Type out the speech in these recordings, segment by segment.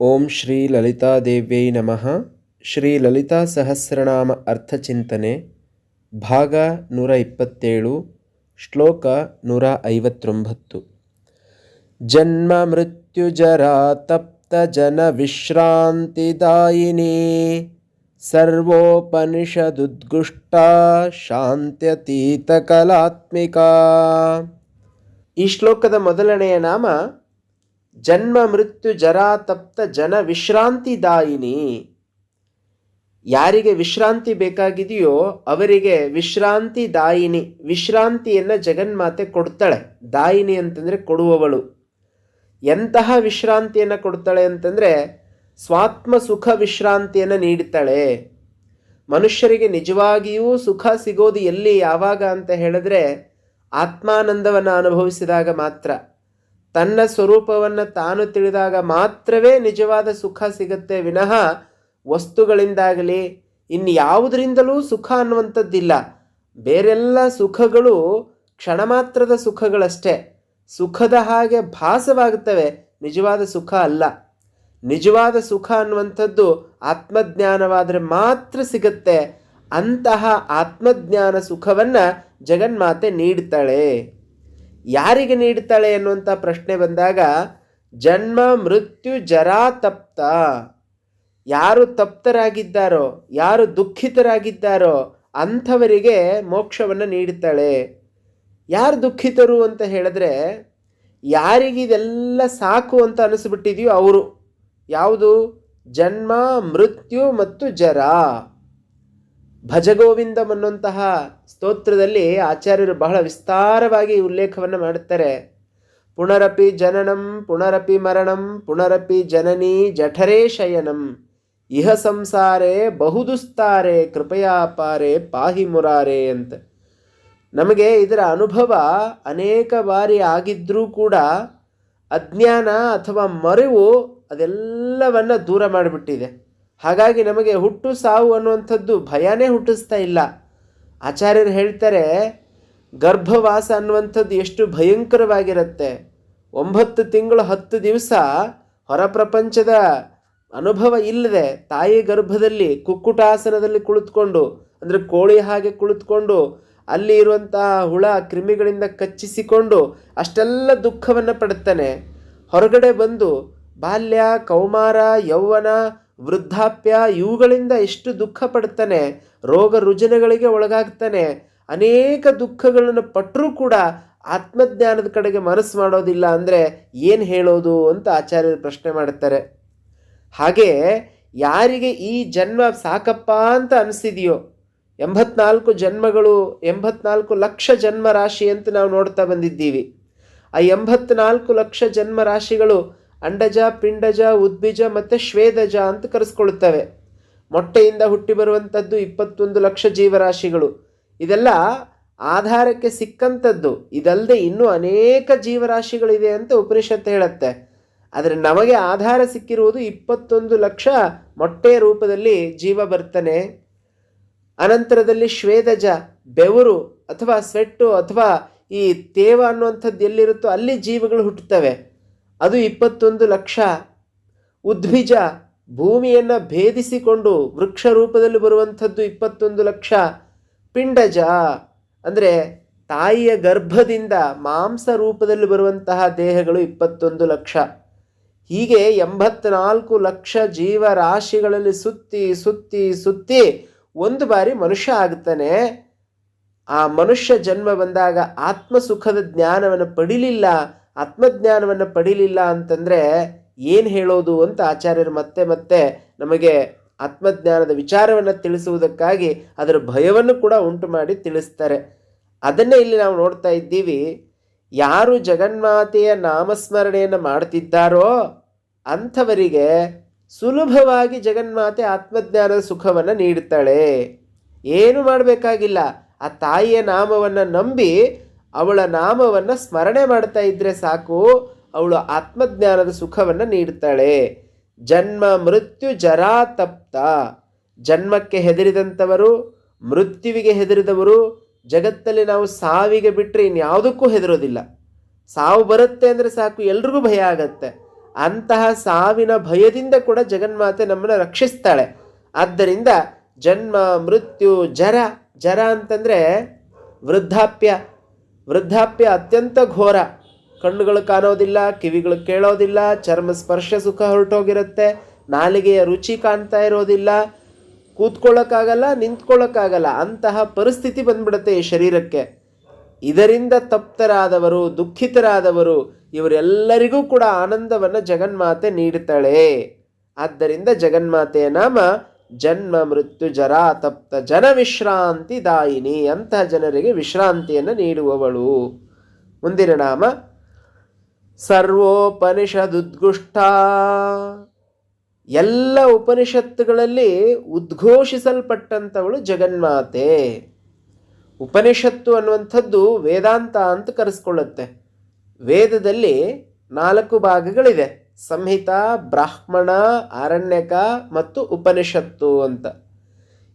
ಓಂ ಶ್ರೀ ಲಲಿತಾದೇವ್ಯೈ ನಮಃ. ಶ್ರೀ ಲಲಿತಾ ಸಹಸ್ರನಾಮ ಅರ್ಥಚಿಂತನೆ ಭಾಗ ನೂರ ಇಪ್ಪತ್ತೇಳು, ಶ್ಲೋಕ ನೂರ ಐವತ್ತೊಂಬತ್ತು. ಜನ್ಮ ಮೃತ್ಯುಜರ ತಪ್ತ ಜನ ವಿಶ್ರಾಂತಿದಾಯಿನಿ ಸರ್ವೋಪನಿಷದುದ್ಗುಷ್ಟ ಶಾಂತ್ಯತೀತ ಕಲಾತ್ಮಿಕಾ ಈ ಶ್ಲೋಕದ ಮೊದಲನೆಯ ನಾಮ ಜನ್ಮ ಮೃತ್ಯು ಜರಾ ತಪ್ತ ಜನ ವಿಶ್ರಾಂತಿದಾಯಿನಿ ಯಾರಿಗೆ ವಿಶ್ರಾಂತಿ ಬೇಕಾಗಿದೆಯೋ ಅವರಿಗೆ ವಿಶ್ರಾಂತಿ ದಾಯಿನಿ. ವಿಶ್ರಾಂತಿಯನ್ನು ಜಗನ್ಮಾತೆ ಕೊಡ್ತಾಳೆ. ದಾಯಿನಿ ಅಂತಂದರೆ ಕೊಡುವವಳು. ಎಂತಹ ವಿಶ್ರಾಂತಿಯನ್ನು ಕೊಡ್ತಾಳೆ ಅಂತಂದರೆ ಸ್ವಾತ್ಮ ಸುಖ ವಿಶ್ರಾಂತಿಯನ್ನು ನೀಡ್ತಾಳೆ. ಮನುಷ್ಯರಿಗೆ ನಿಜವಾಗಿಯೂ ಸುಖ ಸಿಗೋದು ಎಲ್ಲಿ ಯಾವಾಗ ಅಂತ ಹೇಳಿದ್ರೆ ಆತ್ಮಾನಂದವನ್ನು ಅನುಭವಿಸಿದಾಗ ಮಾತ್ರ. ತನ್ನ ಸ್ವರೂಪವನ್ನು ತಾನು ತಿಳಿದಾಗ ಮಾತ್ರವೇ ನಿಜವಾದ ಸುಖ ಸಿಗುತ್ತೆ ವಿನಃ ವಸ್ತುಗಳಿಂದಾಗಲಿ ಇನ್ನು ಯಾವುದರಿಂದಲೂ ಸುಖ ಅನ್ನುವಂಥದ್ದಿಲ್ಲ. ಬೇರೆಲ್ಲ ಸುಖಗಳು ಕ್ಷಣ ಮಾತ್ರದ ಸುಖಗಳಷ್ಟೇ. ಸುಖದ ಹಾಗೆ ಭಾಸವಾಗುತ್ತವೆ, ನಿಜವಾದ ಸುಖ ಅಲ್ಲ. ನಿಜವಾದ ಸುಖ ಅನ್ನುವಂಥದ್ದು ಆತ್ಮಜ್ಞಾನವಾದರೆ ಮಾತ್ರ ಸಿಗುತ್ತೆ. ಅಂತಹ ಆತ್ಮಜ್ಞಾನ ಸುಖವನ್ನು ಜಗನ್ಮಾತೆ ನೀಡ್ತಾಳೆ. ಯಾರಿಗೆ ನೀಡ್ತಾಳೆ ಅನ್ನುವಂಥ ಪ್ರಶ್ನೆ ಬಂದಾಗ, ಜನ್ಮ, ಮೃತ್ಯು, ಜರಾ, ತಪ್ತ. ಯಾರು ತಪ್ತರಾಗಿದ್ದಾರೋ, ಯಾರು ದುಃಖಿತರಾಗಿದ್ದಾರೋ, ಅಂಥವರಿಗೆ ಮೋಕ್ಷವನ್ನು ನೀಡುತ್ತಾಳೆ. ಯಾರು ದುಃಖಿತರು ಅಂತ ಹೇಳಿದ್ರೆ ಯಾರಿಗಿದೆಲ್ಲ ಸಾಕು ಅಂತ ಅನಿಸ್ಬಿಟ್ಟಿದೆಯೋ ಅವರು. ಯಾವುದು? ಜನ್ಮ, ಮೃತ್ಯು ಮತ್ತು ಜರ. ಭಜಗೋವಿಂದಂ ಅನ್ನುವಂತಹ ಸ್ತೋತ್ರದಲ್ಲಿ ಆಚಾರ್ಯರು ಬಹಳ ವಿಸ್ತಾರವಾಗಿ ಉಲ್ಲೇಖವನ್ನು ಮಾಡುತ್ತಾರೆ. ಪುನರಪಿ ಜನನಂ, ಪುನರಪಿ ಮರಣಂ, ಪುನರಪಿ ಜನನಿ ಜಠರೇ ಶಯನಂ. ಇಹ ಸಂಸಾರೇ ಬಹುದುಸ್ತಾರೆ ಕೃಪಯಾಪಾರೆ ಪಾಹಿ ಮುರಾರೆ ಅಂತ. ನಮಗೆ ಇದರ ಅನುಭವ ಅನೇಕ ಬಾರಿ ಆಗಿದ್ರೂ ಕೂಡ ಅಜ್ಞಾನ ಅಥವಾ ಮರೆವು ಅದೆಲ್ಲವನ್ನು ದೂರ ಮಾಡಿಬಿಟ್ಟಿದೆ. ಹಾಗಾಗಿ ನಮಗೆ ಹುಟ್ಟು ಸಾವು ಅನ್ನುವಂಥದ್ದು ಭಯನೇ ಹುಟ್ಟಿಸ್ತಾ ಇಲ್ಲ. ಆಚಾರ್ಯರು ಹೇಳ್ತಾರೆ, ಗರ್ಭವಾಸ ಅನ್ನುವಂಥದ್ದು ಎಷ್ಟು ಭಯಂಕರವಾಗಿರುತ್ತೆ. ಒಂಬತ್ತು ತಿಂಗಳು ಹತ್ತು ದಿವಸ ಹೊರ ಪ್ರಪಂಚದ ಅನುಭವ ಇಲ್ಲದೆ ತಾಯಿ ಗರ್ಭದಲ್ಲಿ ಕುಕ್ಕುಟಾಸನದಲ್ಲಿ ಕುಳಿತುಕೊಂಡು, ಅಂದರೆ ಕೋಳಿ ಹಾಗೆ ಕುಳಿತುಕೊಂಡು, ಅಲ್ಲಿ ಇರುವಂತಹ ಹುಳ ಕ್ರಿಮಿಗಳಿಂದ ಕಚ್ಚಿಸಿಕೊಂಡು ಅಷ್ಟೆಲ್ಲ ದುಃಖವನ್ನು ಪಡುತ್ತಾನೆ. ಹೊರಗಡೆ ಬಂದು ಬಾಲ್ಯ, ಕೌಮಾರ, ಯೌವನ ವೃದ್ಧಾಪ್ಯ ಇವುಗಳಿಂದ ಎಷ್ಟು ದುಃಖ ಪಡ್ತಾನೆ, ರೋಗ ರುಜಿನಗಳಿಗೆ ಒಳಗಾಗ್ತಾನೆ, ಅನೇಕ ದುಃಖಗಳನ್ನು ಪಟ್ಟರೂ ಕೂಡ ಆತ್ಮಜ್ಞಾನದ ಕಡೆಗೆ ಮನಸ್ಸು ಮಾಡೋದಿಲ್ಲ ಅಂದರೆ ಏನು ಹೇಳೋದು ಅಂತ ಆಚಾರ್ಯರು ಪ್ರಶ್ನೆ ಮಾಡುತ್ತಾರೆ ಹಾಗೆ ಯಾರಿಗೆ ಈ ಜನ್ಮ ಸಾಕಪ್ಪ ಅಂತ ಅನಿಸಿದೆಯೋ, ಎಂಬತ್ನಾಲ್ಕು ಜನ್ಮಗಳು, ಎಂಬತ್ನಾಲ್ಕು ಲಕ್ಷ ಜನ್ಮ ರಾಶಿ ಅಂತ ನಾವು ನೋಡ್ತಾ ಬಂದಿದ್ದೀವಿ. ಆ ಎಂಬತ್ನಾಲ್ಕು ಲಕ್ಷ ಜನ್ಮ ರಾಶಿಗಳು ಅಂಡಜ, ಪಿಂಡಜ, ಉದ್ಬಿಜ ಮತ್ತು ಶ್ವೇದಜ ಅಂತ ಕರೆಸ್ಕೊಳ್ತವೆ ಮೊಟ್ಟೆಯಿಂದ ಹುಟ್ಟಿ ಬರುವಂಥದ್ದು ಇಪ್ಪತ್ತೊಂದು ಲಕ್ಷ ಜೀವರಾಶಿಗಳು. ಇದೆಲ್ಲ ಆಧಾರಕ್ಕೆ ಸಿಕ್ಕಂಥದ್ದು ಇದಲ್ಲದೆ ಇನ್ನೂ ಅನೇಕ ಜೀವರಾಶಿಗಳಿದೆ ಅಂತ ಉಪನಿಷತ್ತು ಹೇಳುತ್ತೆ. ಆದರೆ ನಮಗೆ ಆಧಾರ ಸಿಕ್ಕಿರುವುದು ಇಪ್ಪತ್ತೊಂದು ಲಕ್ಷ ಮೊಟ್ಟೆಯ ರೂಪದಲ್ಲಿ ಜೀವ ಬರ್ತಾನೆ. ಅನಂತರದಲ್ಲಿ ಶ್ವೇದಜ, ಬೆವರು ಅಥವಾ ಸ್ವೆಟ್ಟು ಅಥವಾ ಈ ತೇವ ಅನ್ನುವಂಥದ್ದು ಎಲ್ಲಿರುತ್ತೋ ಅಲ್ಲಿ ಜೀವಗಳು ಹುಟ್ಟುತ್ತವೆ. ಅದು ಇಪ್ಪತ್ತೊಂದು ಲಕ್ಷ. ಉದ್ಭಿಜ ಭೂಮಿಯನ್ನು ಭೇದಿಸಿಕೊಂಡು ವೃಕ್ಷ ರೂಪದಲ್ಲಿ ಬರುವಂಥದ್ದು ಇಪ್ಪತ್ತೊಂದು ಲಕ್ಷ. ಪಿಂಡಜ ಅಂದರೆ ತಾಯಿಯ ಗರ್ಭದಿಂದ ಮಾಂಸ ರೂಪದಲ್ಲಿ ಬರುವಂತಹ ದೇಹಗಳು ಇಪ್ಪತ್ತೊಂದು ಲಕ್ಷ. ಹೀಗೆ ಎಂಬತ್ನಾಲ್ಕು ಲಕ್ಷ ಜೀವರಾಶಿಗಳಲ್ಲಿ ಸುತ್ತಿ ಸುತ್ತಿ ಸುತ್ತಿ ಒಂದು ಬಾರಿ ಮನುಷ್ಯ ಆಗ್ತಾನೆ. ಆ ಮನುಷ್ಯ ಜನ್ಮ ಬಂದಾಗ ಆತ್ಮ ಸುಖದ ಜ್ಞಾನವನ್ನು ಪಡಿಲಿಲ್ಲ. ಆತ್ಮಜ್ಞಾನವನ್ನು ಪಡೀಲಿಲ್ಲ ಅಂತಂದರೆ ಏನು ಹೇಳೋದು ಅಂತ ಆಚಾರ್ಯರು ಮತ್ತೆ ಮತ್ತೆ ನಮಗೆ ಆತ್ಮಜ್ಞಾನದ ವಿಚಾರವನ್ನು ತಿಳಿಸುವುದಕ್ಕಾಗಿ ಅದರ ಭಯವನ್ನು ಕೂಡ ಉಂಟು ಮಾಡಿ ತಿಳಿಸ್ತಾರೆ. ಅದನ್ನೇ ಇಲ್ಲಿ ನಾವು ನೋಡ್ತಾ ಇದ್ದೀವಿ. ಯಾರು ಜಗನ್ಮಾತೆಯ ನಾಮಸ್ಮರಣೆಯನ್ನು ಮಾಡ್ತಿದ್ದಾರೋ ಅಂಥವರಿಗೆ ಸುಲಭವಾಗಿ ಜಗನ್ಮಾತೆ ಆತ್ಮಜ್ಞಾನದ ಸುಖವನ್ನು ನೀಡ್ತಾಳೆ ಏನು ಮಾಡಬೇಕಾಗಿಲ್ಲ. ಆ ತಾಯಿಯ ನಾಮವನ್ನು ನಂಬಿ ಅವಳ ನಾಮವನ್ನು ಸ್ಮರಣೆ ಮಾಡ್ತಾ ಇದ್ದರೆ ಸಾಕು, ಅವಳು ಆತ್ಮಜ್ಞಾನದ ಸುಖವನ್ನು ನೀಡ್ತಾಳೆ. ಜನ್ಮ, ಮೃತ್ಯು, ಜರಾ ತಪ್ತ. ಜನ್ಮಕ್ಕೆ ಹೆದರಿದಂಥವರು, ಮೃತ್ಯುವಿಗೆ ಹೆದರಿದವರು, ಜಗತ್ತಲ್ಲಿ ನಾವು ಸಾವಿಗೆ ಬಿಟ್ಟರೆ ಇನ್ಯಾವುದಕ್ಕೂ ಹೆದರೋದಿಲ್ಲ. ಸಾವು ಬರುತ್ತೆ ಅಂದರೆ ಸಾಕು, ಎಲ್ರಿಗೂ ಭಯ ಆಗತ್ತೆ. ಅಂತಹ ಸಾವಿನ ಭಯದಿಂದ ಕೂಡ ಜಗನ್ಮಾತೆ ನಮ್ಮನ್ನು ರಕ್ಷಿಸ್ತಾಳೆ. ಆದ್ದರಿಂದ ಜನ್ಮ, ಮೃತ್ಯು, ಜರ ಜರ ಅಂತಂದರೆ ವೃದ್ಧಾಪ್ಯ ವೃದ್ಧಾಪ್ಯ ಅತ್ಯಂತ ಘೋರ. ಕಣ್ಣುಗಳು ಕಾಣೋದಿಲ್ಲ, ಕಿವಿಗಳು ಕೇಳೋದಿಲ್ಲ, ಚರ್ಮ ಸ್ಪರ್ಶ ಸುಖ ಹೊರಟೋಗಿರುತ್ತೆ, ನಾಲಿಗೆಯ ರುಚಿ ಕಾಣ್ತಾ ಇರೋದಿಲ್ಲ. ಕೂತ್ಕೊಳ್ಳೋಕ್ಕಾಗಲ್ಲ, ನಿಂತ್ಕೊಳ್ಳೋಕ್ಕಾಗಲ್ಲ, ಅಂತಹ ಪರಿಸ್ಥಿತಿ ಬಂದ್ಬಿಡುತ್ತೆ ಈ ಶರೀರಕ್ಕೆ. ಇದರಿಂದ ತಪ್ತರಾದವರು, ದುಃಖಿತರಾದವರು, ಇವರೆಲ್ಲರಿಗೂ ಕೂಡ ಆನಂದವನ್ನು ಜಗನ್ಮಾತೆ ನೀಡುತ್ತಾಳೆ ಆದ್ದರಿಂದ ಜಗನ್ಮಾತೆಯ ನಾಮ ಜನ್ಮ ಮೃತ್ಯು ಜರ ತಪ್ತ ಜನ ವಿಶ್ರಾಂತಿ ದಾಯಿನಿ ಅಂತಹ ಜನರಿಗೆ ವಿಶ್ರಾಂತಿಯನ್ನು ನೀಡುವವಳು. ಮುಂದಿನ ನಾಮ, ಸರ್ವೋಪನಿಷದುದ್ಗುಷ್ಟ. ಎಲ್ಲ ಉಪನಿಷತ್ತುಗಳಲ್ಲಿ ಉದ್ಘೋಷಿಸಲ್ಪಟ್ಟಂಥವಳು ಜಗನ್ಮಾತೆ. ಉಪನಿಷತ್ತು ಅನ್ನುವಂಥದ್ದು ವೇದಾಂತ ಅಂತ ಕರೆಸ್ಕೊಳ್ಳುತ್ತೆ. ವೇದದಲ್ಲಿ ನಾಲ್ಕು ಭಾಗಗಳಿದೆ. ಸಂಹಿತ, ಬ್ರಾಹ್ಮಣ ಆರಣ್ಯಕ ಮತ್ತು ಉಪನಿಷತ್ತು ಅಂತ.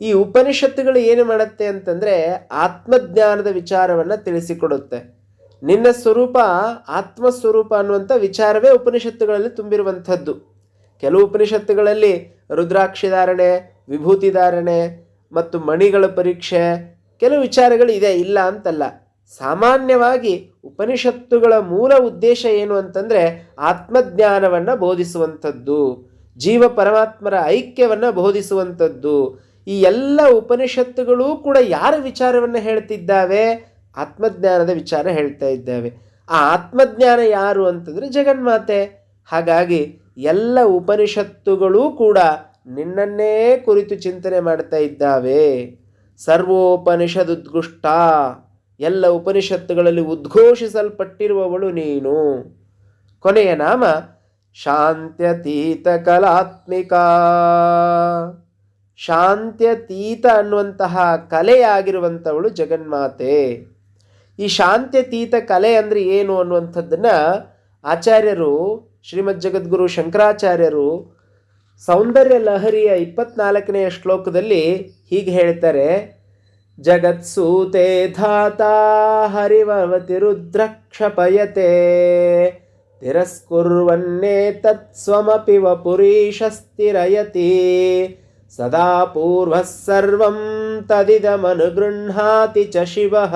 ಈ ಉಪನಿಷತ್ತುಗಳು ಏನು ಮಾಡುತ್ತೆ ಅಂತಂದರೆ ಆತ್ಮಜ್ಞಾನದ ವಿಚಾರವನ್ನು ತಿಳಿಸಿಕೊಡುತ್ತೆ. ನಿನ್ನ ಸ್ವರೂಪ ಆತ್ಮಸ್ವರೂಪ ಅನ್ನುವಂಥ ವಿಚಾರವೇ ಉಪನಿಷತ್ತುಗಳಲ್ಲಿ ತುಂಬಿರುವಂಥದ್ದು. ಕೆಲವು ಉಪನಿಷತ್ತುಗಳಲ್ಲಿ ರುದ್ರಾಕ್ಷಿ ಧಾರಣೆ, ವಿಭೂತಿ ಧಾರಣೆ ಮತ್ತು ಮಣಿಗಳ ಪರೀಕ್ಷೆ, ಕೆಲವು ವಿಚಾರಗಳು ಇದೆ, ಇಲ್ಲ ಅಂತಲ್ಲ. ಸಾಮಾನ್ಯವಾಗಿ ಉಪನಿಷತ್ತುಗಳ ಮೂಲ ಉದ್ದೇಶ ಏನು ಅಂತಂದರೆ ಆತ್ಮಜ್ಞಾನವನ್ನು ಬೋಧಿಸುವಂಥದ್ದು, ಜೀವ ಪರಮಾತ್ಮರ ಐಕ್ಯವನ್ನು ಬೋಧಿಸುವಂಥದ್ದು. ಈ ಎಲ್ಲ ಉಪನಿಷತ್ತುಗಳೂ ಕೂಡ ಯಾರ ವಿಚಾರವನ್ನು ಹೇಳ್ತಿದ್ದಾವೆ? ಆತ್ಮಜ್ಞಾನದ ವಿಚಾರ ಹೇಳ್ತಾ ಇದ್ದಾವೆ. ಆ ಆತ್ಮಜ್ಞಾನ ಯಾರು ಅಂತಂದರೆ ಜಗನ್ಮಾತೆ. ಹಾಗಾಗಿ ಎಲ್ಲ ಉಪನಿಷತ್ತುಗಳೂ ಕೂಡ ನಿನ್ನನ್ನೇ ಕುರಿತು ಚಿಂತನೆ ಮಾಡ್ತಾ ಇದ್ದಾವೆ. ಸರ್ವೋಪನಿಷದುದ್ಗುಷ್ಟ. ಎಲ್ಲ ಉಪನಿಷತ್ತುಗಳಲ್ಲಿ ಉದ್ಘೋಷಿಸಲ್ಪಟ್ಟಿರುವವಳು ನೀನು. ಕೊನೆಯ ನಾಮ ಶಾಂತ್ಯತೀತ ಕಲಾತ್ಮಿಕಾ ಶಾಂತ್ಯತೀತ ಅನ್ನುವಂತಹ ಕಲೆಯಾಗಿರುವಂಥವಳು ಜಗನ್ಮಾತೆ. ಈ ಶಾಂತ್ಯತೀತ ಕಲೆ ಅಂದರೆ ಏನು ಅನ್ನುವಂಥದ್ದನ್ನು ಆಚಾರ್ಯರು, ಶ್ರೀಮದ್ ಜಗದ್ಗುರು ಶಂಕರಾಚಾರ್ಯರು ಸೌಂದರ್ಯ ಲಹರಿಯ ಇಪ್ಪತ್ನಾಲ್ಕನೆಯ ಶ್ಲೋಕದಲ್ಲಿ ಹೀಗೆ ಹೇಳ್ತಾರೆ. जगत्सूते धाता हरिमवति रुद्रक्षपयते। तिरस्कुर्वन्नेतत् वपुरीशस्तिरयति। सदा पूर्वः सर्वं तदिदमनुगृह्णाति च शिवः।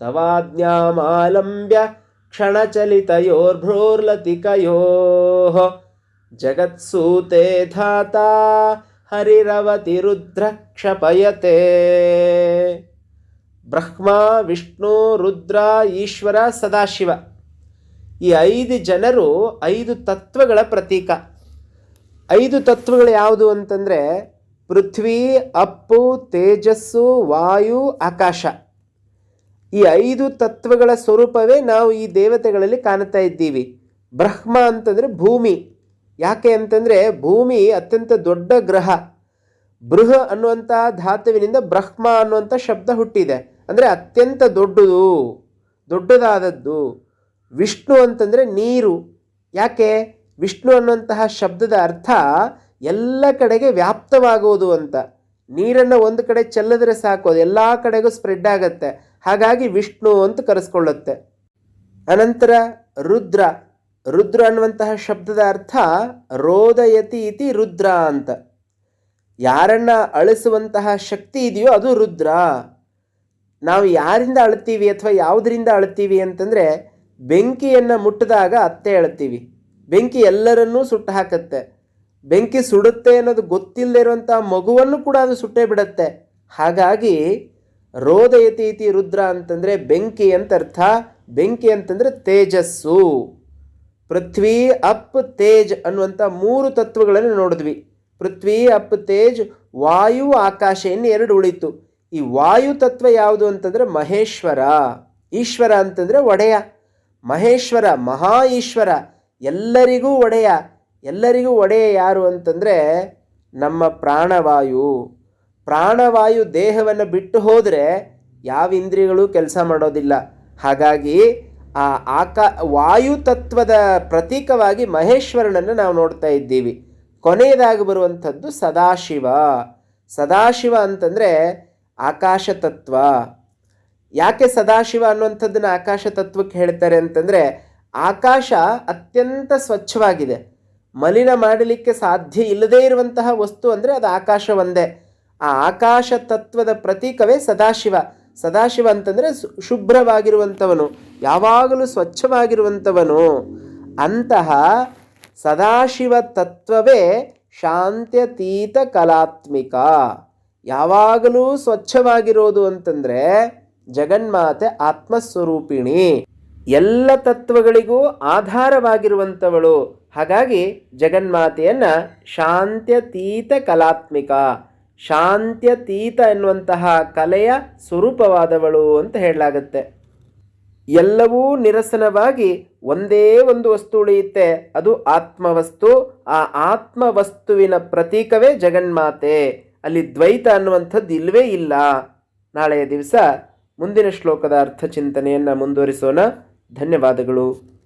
तवाज्ञामालम्ब्य क्षणचलितयोर्भ्रोर्लतिकयोः। जगत्सूते धाता ಹರಿರವತಿ ರುದ್ರ ಕ್ಷಪಯತೆ ಬ್ರಹ್ಮ, ವಿಷ್ಣು, ರುದ್ರ, ಈಶ್ವರ, ಸದಾಶಿವ. ಈ ಐದು ಜನರು ಐದು ತತ್ವಗಳ ಪ್ರತೀಕ. ಐದು ತತ್ವಗಳು ಯಾವುದು ಅಂತಂದರೆ ಪೃಥ್ವಿ, ಅಪ್ಪು, ತೇಜಸ್ಸು, ವಾಯು, ಆಕಾಶ. ಈ ಐದು ತತ್ವಗಳ ಸ್ವರೂಪವೇ ನಾವು ಈ ದೇವತೆಗಳಲ್ಲಿ ಕಾಣ್ತಾ ಇದ್ದೀವಿ. ಬ್ರಹ್ಮ ಅಂತಂದರೆ ಭೂಮಿ. ಯಾಕೆ ಅಂತಂದರೆ ಭೂಮಿ ಅತ್ಯಂತ ದೊಡ್ಡ ಗ್ರಹ. ಬೃಹ ಅನ್ನುವಂಥ ಧಾತುವಿನಿಂದ ಬ್ರಹ್ಮ ಅನ್ನುವಂಥ ಶಬ್ದ ಹುಟ್ಟಿದೆ. ಅಂದರೆ ಅತ್ಯಂತ ದೊಡ್ಡದು, ದೊಡ್ಡದಾದದ್ದು. ವಿಷ್ಣು ಅಂತಂದರೆ ನೀರು. ಯಾಕೆ? ವಿಷ್ಣು ಅನ್ನುವಂತಹ ಶಬ್ದದ ಅರ್ಥ ಎಲ್ಲ ಕಡೆಗೆ ವ್ಯಾಪ್ತವಾಗುವುದು ಅಂತ. ನೀರನ್ನು ಒಂದು ಕಡೆ ಚೆಲ್ಲದ್ರೆ ಸಾಕು, ಅದು ಎಲ್ಲ ಕಡೆಗೂ ಸ್ಪ್ರೆಡ್ ಆಗುತ್ತೆ. ಹಾಗಾಗಿ ವಿಷ್ಣು ಅಂತ ಕರೆಸ್ಕೊಳ್ಳುತ್ತೆ. ಅನಂತರ ರುದ್ರ. ರುದ್ರ ಅನ್ನುವಂತಹ ಶಬ್ದದ ಅರ್ಥ ರೋದಯತಿ ಇತಿ ರುದ್ರ ಅಂತ. ಯಾರನ್ನ ಅಳಿಸುವಂತಹ ಶಕ್ತಿ ಇದೆಯೋ ಅದು ರುದ್ರ. ನಾವು ಯಾರಿಂದ ಅಳ್ತೀವಿ ಅಥವಾ ಯಾವುದರಿಂದ ಅಳ್ತೀವಿ ಅಂತಂದರೆ ಬೆಂಕಿಯನ್ನು ಮುಟ್ಟಿದಾಗ ಅತ್ತೆ ಅಳ್ತೀವಿ ಬೆಂಕಿ ಎಲ್ಲರನ್ನೂ ಸುಟ್ಟು ಹಾಕತ್ತೆ. ಬೆಂಕಿ ಸುಡುತ್ತೆ ಅನ್ನೋದು ಗೊತ್ತಿಲ್ಲದೆ ಇರುವಂತಹ ಮಗುವನ್ನು ಕೂಡ ಅದು ಸುಟ್ಟೇ ಬಿಡುತ್ತೆ. ಹಾಗಾಗಿ ರೋದಯತಿ ಇತಿ ರುದ್ರ ಅಂತಂದರೆ ಬೆಂಕಿ ಅಂತ ಅರ್ಥ. ಬೆಂಕಿ ಅಂತಂದರೆ ತೇಜಸ್ಸು. ಪೃಥ್ವಿ ಅಪ್ ತೇಜ್ ಅನ್ನುವಂಥ ಮೂರು ತತ್ವಗಳನ್ನು ನೋಡಿದ್ವಿ. ಪೃಥ್ವಿ ಅಪ್ ತೇಜ್, ವಾಯು ಆಕಾಶ ಇನ್ನು ಎರಡು ಉಳಿತು. ಈ ವಾಯು ತತ್ವ ಯಾವುದು ಅಂತಂದರೆ ಮಹೇಶ್ವರ. ಈಶ್ವರ ಅಂತಂದರೆ ಒಡೆಯ. ಮಹೇಶ್ವರ, ಮಹಾ ಈಶ್ವರ, ಎಲ್ಲರಿಗೂ ಒಡೆಯ. ಎಲ್ಲರಿಗೂ ಒಡೆಯ ಯಾರು ಅಂತಂದರೆ ನಮ್ಮ ಪ್ರಾಣವಾಯು. ಪ್ರಾಣವಾಯು ದೇಹವನ್ನು ಬಿಟ್ಟು ಹೋದರೆ ಯಾವ ಇಂದ್ರಿಯಗಳು ಕೆಲಸ ಮಾಡೋದಿಲ್ಲ. ಹಾಗಾಗಿ ಆ ಆಕಾ ವಾಯು ತತ್ವದ ಪ್ರತೀಕವಾಗಿ ಮಹೇಶ್ವರನನ್ನು ನಾವು ನೋಡ್ತಾ ಇದ್ದೀವಿ. ಕೊನೆಯದಾಗಿ ಬರುವಂಥದ್ದು ಸದಾಶಿವ. ಸದಾಶಿವ ಅಂತಂದರೆ ಆಕಾಶ ತತ್ವ. ಯಾಕೆ ಸದಾಶಿವ ಅನ್ನುವಂಥದ್ದನ್ನು ಆಕಾಶ ತತ್ವಕ್ಕೆ ಹೇಳ್ತಾರೆ ಅಂತಂದರೆ ಆಕಾಶ ಅತ್ಯಂತ ಸ್ವಚ್ಛವಾಗಿದೆ. ಮಲಿನ ಮಾಡಲಿಕ್ಕೆ ಸಾಧ್ಯ ಇಲ್ಲದೇ ಇರುವಂತಹ ವಸ್ತು ಅಂದರೆ ಅದು ಆಕಾಶ ಒಂದೇ ಆ ಆಕಾಶ ತತ್ವದ ಪ್ರತೀಕವೇ ಸದಾಶಿವ. ಸದಾಶಿವ ಅಂತಂದರೆ ಶುಭ್ರವಾಗಿರುವಂಥವನು. ಯಾವಾಗಲೂ ಸ್ವಚ್ಛವಾಗಿರುವಂಥವನು, ಅಂತಹ ಸದಾಶಿವ ತತ್ವವೇ ಶಾಂತ್ಯತೀತ ಕಲಾತ್ಮಿಕ. ಯಾವಾಗಲೂ ಸ್ವಚ್ಛವಾಗಿರೋದು ಅಂತಂದರೆ ಜಗನ್ಮಾತೆ ಆತ್ಮಸ್ವರೂಪಿಣಿ. ಎಲ್ಲ ತತ್ವಗಳಿಗೂ ಆಧಾರವಾಗಿರುವಂಥವಳು. ಹಾಗಾಗಿ ಜಗನ್ಮಾತೆಯನ್ನು ಶಾಂತ್ಯತೀತ ಕಲಾತ್ಮಿಕ, ಶಾಂತ್ಯತೀತ ಎನ್ನುವಂತಹ ಕಲೆಯ ಸ್ವರೂಪವಾದವಳು ಅಂತ ಹೇಳಲಾಗುತ್ತೆ. ಎಲ್ಲವೂ ನಿರಸನವಾಗಿ ಒಂದೇ ಒಂದು ವಸ್ತು ಉಳಿಯುತ್ತೆ. ಅದು ಆತ್ಮವಸ್ತು. ಆ ಆತ್ಮವಸ್ತುವಿನ ಪ್ರತೀಕವೇ ಜಗನ್ಮಾತೆ. ಅಲ್ಲಿ ದ್ವೈತ ಅನ್ನುವಂಥದ್ದು ಇಲ್ಲವೇ ಇಲ್ಲ. ನಾಳೆಯ ದಿವಸ ಮುಂದಿನ ಶ್ಲೋಕದ ಅರ್ಥ ಚಿಂತನೆಯನ್ನು ಮುಂದುವರಿಸೋಣ. ಧನ್ಯವಾದಗಳು.